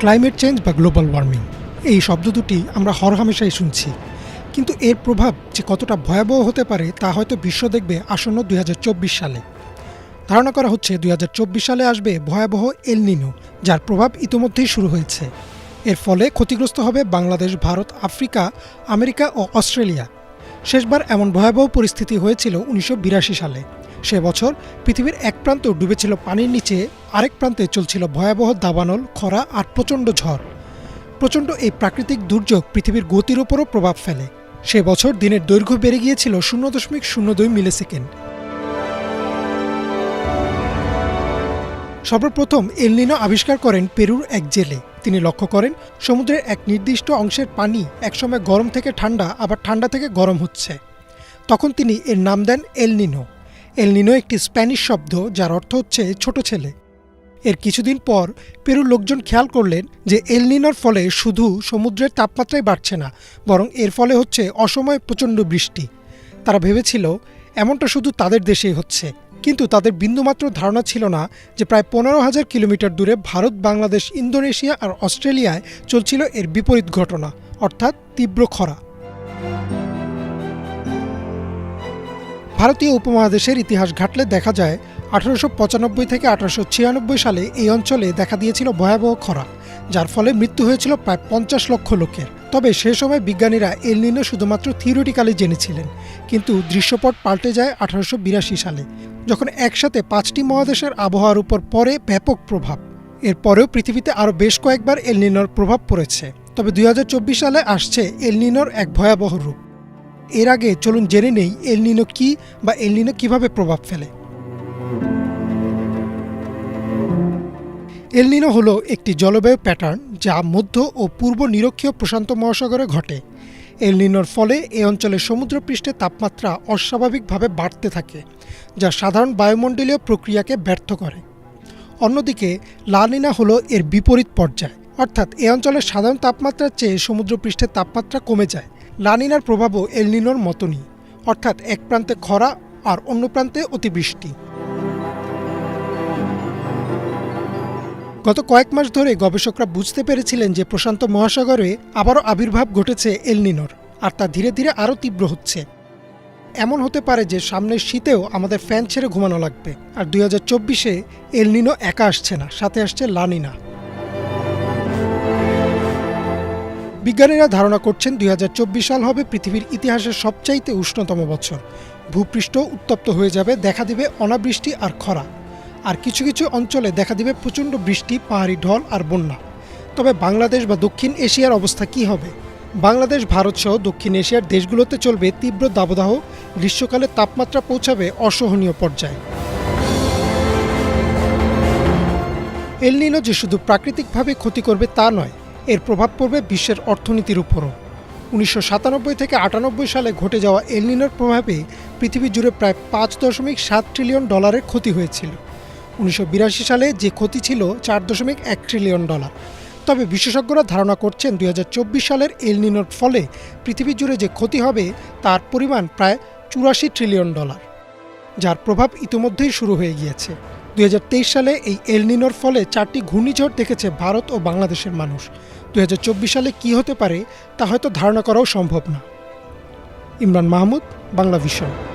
Climate change বা global warming এই শব্দ দুটি আমরা হরহামেশাই শুনছি। কিন্তু এর প্রভাব যে কতটা ভয়াবহ হতে পারে তা হয়তো বিশ্ব দেখবে আসন্ন দুই হাজার চব্বিশ সালে। ধারণা করা হচ্ছে দুই হাজার চব্বিশ সালে আসবে ভয়াবহ এল নিনো যার প্রভাব ইতোমধ্যেই শুরু হয়েছে। এর ফলে ক্ষতিগ্রস্ত হবে বাংলাদেশ, ভারত, আফ্রিকা, আমেরিকা ও অস্ট্রেলিয়া। শেষবার এমন ভয়াবহ পরিস্থিতি হয়েছিল উনিশশো বিরাশি সালে। সে বছর পৃথিবীর এক প্রান্ত ডুবেছিল পানির নিচে, আরেক প্রান্তে চলছিল ভয়াবহ দাবানল, খরা আর প্রচণ্ড ঝড়। প্রচণ্ড এই প্রাকৃতিক দুর্যোগ পৃথিবীর গতির ওপরও প্রভাব ফেলে। সে বছর দিনের দৈর্ঘ্য বেড়ে গিয়েছিল শূন্য দশমিক শূন্য দুই মিলিসেকেন্ড। সর্বপ্রথম এলনিনো আবিষ্কার করেন পেরুর এক জেলে। তিনি লক্ষ্য করেন, সমুদ্রের এক নির্দিষ্ট অংশের পানি একসময় গরম থেকে ঠান্ডা, আবার ঠান্ডা থেকে গরম হচ্ছে। তখন তিনি এর নাম দেন এলনিনো এলনিনো একটি স্প্যানিশ শব্দ যার অর্থ হচ্ছে ছোট ছেলে। এর কিছুদিন পর পেরুর লোকজন খেয়াল করলেন যে এলনিনোর ফলে শুধু সমুদ্রের তাপমাত্রাই বাড়ছে না, বরং এর ফলে হচ্ছে অসময়ে প্রচণ্ড বৃষ্টি। তারা ভেবেছিল, এমনটা শুধু তাদের দেশেই হচ্ছে। কিন্তু তাদের বিন্দুমাত্র ধারণা ছিল না যে প্রায় পনেরো হাজার কিলোমিটার দূরে ভারত, বাংলাদেশ, ইন্দোনেশিয়া আর অস্ট্রেলিয়ায় চলছিল এর বিপরীত ঘটনা, অর্থাৎ তীব্র খরা। ভারতীয় উপমহাদেশের ইতিহাস ঘাটলে দেখা যায়, আঠারোশো পঁচানব্বই থেকে আঠারোশো ছিয়ানব্বই সালে এই অঞ্চলে দেখা দিয়েছিল ভয়াবহ খরা, যার ফলে মৃত্যু হয়েছিল প্রায় পঞ্চাশ লক্ষ লোকের। তবে সে সময় বিজ্ঞানীরা এলনিনো শুধুমাত্র থিওরিটিক্যালি জেনেছিলেন, কিন্তু দৃশ্যপট পাল্টে যায় আঠারোশো বিরাশি সালে, যখন একসাথে পাঁচটি মহাদেশের আবহাওয়ার উপর পরে ব্যাপক প্রভাব। এরপরেও পৃথিবীতে আরও বেশ কয়েকবার এলনিনোর প্রভাব পড়েছে। তবে দু হাজার চব্বিশ সালে আসছে এলনিনোর এক ভয়াবহ রূপ। এর আগে চলুন জেনে নেই এলনিনো কি বা এলনিনো কীভাবে প্রভাব ফেলে। এলনিনো হলো একটি জলবায়ু প্যাটার্ন যা মধ্য ও পূর্ব নিরক্ষীয় প্রশান্ত মহাসাগরে ঘটে। এলনিনোর ফলে এই অঞ্চলের সমুদ্রপৃষ্ঠের তাপমাত্রা অস্বাভাবিকভাবে বাড়তে থাকে, যা সাধারণ বায়ুমণ্ডলীয় প্রক্রিয়াকে ব্যর্থ করে। অন্যদিকে লালিনা হলো এর বিপরীত পর্যায়, অর্থাৎ এ অঞ্চলের সাধারণ তাপমাত্রার চেয়ে সমুদ্রপৃষ্ঠের তাপমাত্রা কমে যায় লানিনার প্রভাবও এলনিনোর মতনই, অর্থাৎ এক প্রান্তে খরা আর অন্য প্রান্তে অতিবৃষ্টি। গত কয়েক মাস ধরে গবেষকরা বুঝতে পেরেছিলেন যে প্রশান্ত মহাসাগরে আবারও আবির্ভাব ঘটেছে এলনিনোর আর তা ধীরে ধীরে আরও তীব্র হচ্ছে। এমন হতে পারে যে সামনের শীতেও আমাদের ফ্যান ছেড়ে ঘুমানো লাগবে, আর দুই হাজার চব্বিশে এলনিনো একা আসছে না, সাথে আসছে লানিনা। বিজ্ঞানীরা ধারণা করছেন দুই হাজার চব্বিশ সাল হবে পৃথিবীর ইতিহাসের সবচাইতে উষ্ণতম বছর। ভূপৃষ্ঠ উত্তপ্ত হয়ে যাবে, দেখা দিবে অনাবৃষ্টি আর খরা। আর কিছু কিছু অঞ্চলে দেখা দিবে প্রচণ্ড বৃষ্টি, পাহাড়ি ঢল আর বন্যা। তবে বাংলাদেশ বা দক্ষিণ এশিয়ার অবস্থা কি হবে? বাংলাদেশ, ভারত সহ দক্ষিণ এশিয়ার দেশগুলোতে চলবে তীব্র দাবদাহ। গ্রীষ্মকালে তাপমাত্রা পৌঁছাবে অসহনীয় পর্যায়ে। এলনিনো যে শুধু প্রাকৃতিকভাবে ক্ষতি করবে তা নয় এর প্রভাব পড়বে বিশ্বের অর্থনীতির উপরও। উনিশশো সাতানব্বই থেকে আটানব্বই সালে ঘটে যাওয়া এলনিনোর প্রভাবে পৃথিবী জুড়ে প্রায় পাঁচ দশমিক সাত ট্রিলিয়ন ডলারের ক্ষতি হয়েছিল। উনিশশো বিরাশি সালে যে ক্ষতি ছিল চার দশমিক এক ট্রিলিয়ন ডলার। তবে বিশেষজ্ঞরা ধারণা করছেন দুই হাজার চব্বিশ সালের এলনিনোর ফলে পৃথিবী জুড়ে যে ক্ষতি হবে, তার পরিমাণ প্রায় চুরাশি ট্রিলিয়ন ডলার, যার প্রভাব ইতিমধ্যেই শুরু হয়ে গিয়েছে। দুই হাজার তেইশ সালে এই এলনিনোর ফলে চারটি ঘূর্ণিঝড় দেখেছে ভারত ও বাংলাদেশের মানুষ। দু হাজার চব্বিশ সালে কি হতে পারে তা হয়তো ধারণা করাও সম্ভব না। ইমরান মাহমুদ, বাংলা ভিশন।